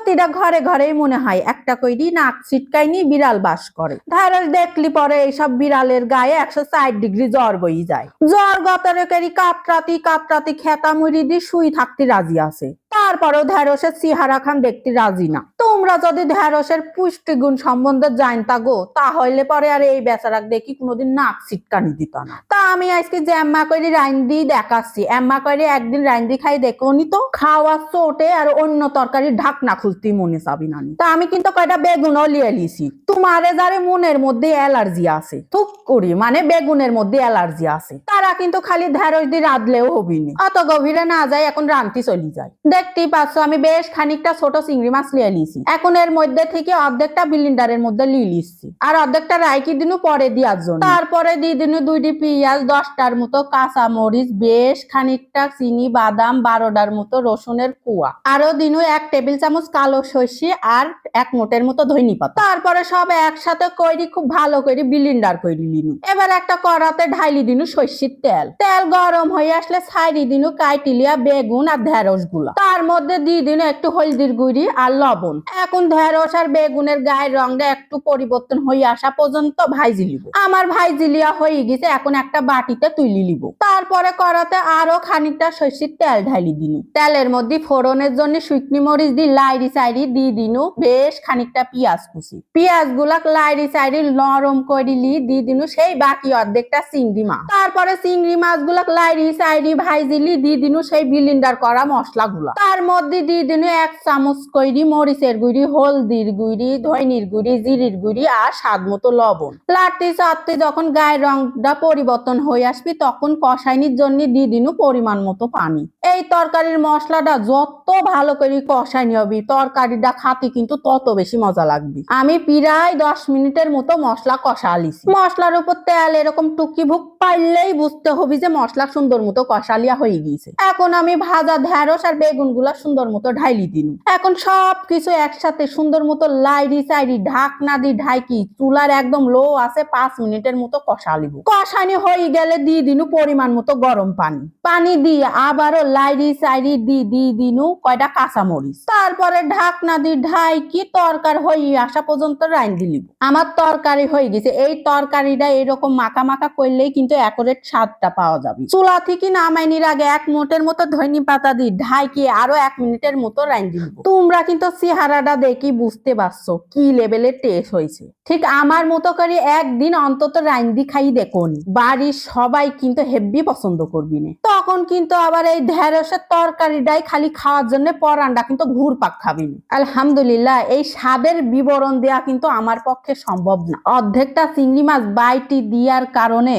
প্রতিটা ঘরে ঘরেই মনে হয়, একটা কইরি নাক ছিটকাইনি বিড়াল বাস করে। ধারাল দেখলি পরে এইসব বিড়ালের গায়ে একশো ষাট ডিগ্রি জ্বর বই যায়। জ্বর গতরে কাতরাতি কাতরাতি খেতা মুড়ি দিয়ে শুই থাকতে রাজি আছে। তারপরেও ঢেঁড়সের সিহারা খান দেখতে রাজি না। তোমরা যদি ঢেঁড়সের পুষ্টিগুণ সম্বন্ধে জানতা গো, তাহলে পরে আর এই বেচারাক দেখি কোনোদিন নাক ছিটকানি দিত না। তা আমি আজকে যে এম্মা করে রাইন দিয়ে দেখাচ্ছি। এম্মা করে একদিন রাইন দিয়ে খাই দেখো নি তো। খাওয়া চোটে আর অন্য তরকারি ঢাকনা খুলতে মনে চাবি না তা আমি কিন্তু কয়টা বেগুনও লিয়ে লিছি। তোমারে যারে মনের মধ্যে অ্যালার্জি আছে, থুক করি মানে বেগুনের মধ্যে অ্যালার্জি আছে। তারা কিন্তু খালি ঢেঁড়স দিয়ে রাঁধলেও হবি নি অত গভীরে না যায় এখন রান্তি চলি যায়। দেখতেই পাচ্ছ, আমি বেশ খানিকটা ছোট চিংড়ি মাছ লিয়ে লিছি এখন এর মধ্যে থেকে অর্ধেকটা বিলিন্ডারের মধ্যে লিয়ে লিছি আর অর্ধেকটা রাইকি দিনু পরে দেওয়ার জন্য। তারপরে দিয়ে দিনু দুইটি পেঁয়াজ, দশটার মতো কাঁচা মরিচ বেশ খানিকটা চিনি, বাদাম, বারোটার মতো রসুনের কুয়া। আরও দিনু এক টেবিল চামচ কালো সর্ষে আর এক মোটের মতো ধইনি পাতা। তারপরে সব একসাথে কইরি, খুব ভালো করে বিলিন্ডার কইরি লিনু এবার একটা কড়াতে ঢাইলি দিনু সর্ষের তেল। তেল গরম হয়ে আসলে ছাইরি দিনু কাইটিলিয়া, বেগুন আর ঢেঁড়সগুলা তার মধ্যে দিয়ে দিনু একটু হলদির গুঁড়ি আর লবণ। এখন ঢেঁড়স আর বেগুনের গায়ের রংটা একটু পরিবর্তন হয়ে আসা পর্যন্ত ভাইজি লিব আমার ভাইজি লিয়া হয়ে গেছে, এখন একটা বাটিতে তুলি লিব তারপরে কড়াতে আরও খানিকটা সর্ষের তেল ঢালি দিনু। তেলের মধ্যে ফোড়নের জন্য শুকনি মরিচ দি লাইরি সাইরি দিয়ে দিনু বেশ খানিকটা পেঁয়াজ কুচি। পেঁয়াজগুলা লাইরি সাইরি নরম করে লি দিয়ে দিনু সেই বাকি অর্ধেকটা চিংড়ি মাছ। তারপরে চিংড়ি মাছগুলা লাইরি সাইরি ভাইজিলি দিয়ে দিনু সেই বিলিন্ডার করা মশলা গুলা তার মধ্যে দিয়ে দিনু এক চামচ কইরি মরিচের গুঁড়ি, হলদির গুঁড়ি, ধইনির গুঁড়ি, জিরির গুঁড়ি আর স্বাদ মতো লবণ। লাড়তে চাড়তে যখন গায়ের রংটা পরিবর্তন হয়ে আসবি তখন কষাইনির জন্য দিয়ে দিনু পরিমাণ মতো পানি। এই তরকারির মশলাটা যত ভালো করে কষাইনি হবি তরকারিটা খাতে কিন্তু তত বেশি মজা লাগবে। আমি প্রায় দশ মিনিটের মতো মশলা কষা আলিছি মশলার উপর তেল এরকম টুকি ভুক পারলেই বুঝতে হবে যে মশলা সুন্দর মতো কষালিয়া হয়ে গিয়েছে। এখন আমি ভাজা ঢেঁড়স আর বেগুনগুলা সুন্দর মতো ঢাইলি দিন। এখন সব কিছু একসাথে সুন্দর মতো লাইরি চাইরি ঢাকনা দি ঢাইকি চুলার একদম লো আছে পাঁচ মিনিটের মতো কষালিব। কষানি হয়ে গেলে দিয়ে দিনু পরিমাণ মতো গরম পানি। পানি দিয়ে আবারও লাইরি চাইরি দি দি দিনু কয়টা কাঁচামরিচ। তারপরে ঢাকনা দি ঢাইকি তরকার হয়ে আসা পর্যন্ত রাইন দিলিব। আমার তরকারি হয়ে গেছে। এই তরকারিটা এরকম মাখা মাখা করলেই কিন্তু অ্যাকোরেট স্বাদটা পাওয়া যাবে। চুলা থেকে নামাইনির আগে এক মোটের মতো ধনি পাতা দি ঢাইকি আরও এক মিনিটের মতো দিব। তোমরা কিন্তু চেহারাটা দেখি বুঝতে পারছ কি লেভেলের টেস্ট হয়েছে। ঠিক আমার মতো করে একদিন অন্তত দি খাই দেখুন। বাড়ির সবাই কিন্তু হেভি পছন্দ করবি না তখন কিন্তু আবার এই ঢেঁড়সের তরকারিটাই খালি খাওয়ার জন্য পরান্ডা কিন্তু ঘুরপাক খাবি না আলহামদুলিল্লাহ, এই স্বাদের বিবরণ দেয়া কিন্তু আমার পক্ষে সম্ভব না। অর্ধেকটা চিংড়ি মাছ বাইটি দিয়ার কারণে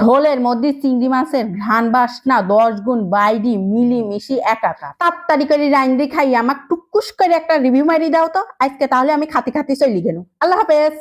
ঝোলের মধ্যে চিংড়ি মাছের ঘ্রাণ বাসনা, দশ গুণ বাইরি মিলি মিশি একাকার তাড়াতাড়ি করে রাইন্দি দিয়ে খাই আমার টুকুস করে একটা রিভিউ মারি দাও তো। আজকে তাহলে আমি খাতে খাতে চলি গেল আল্লাহ হাফেজ।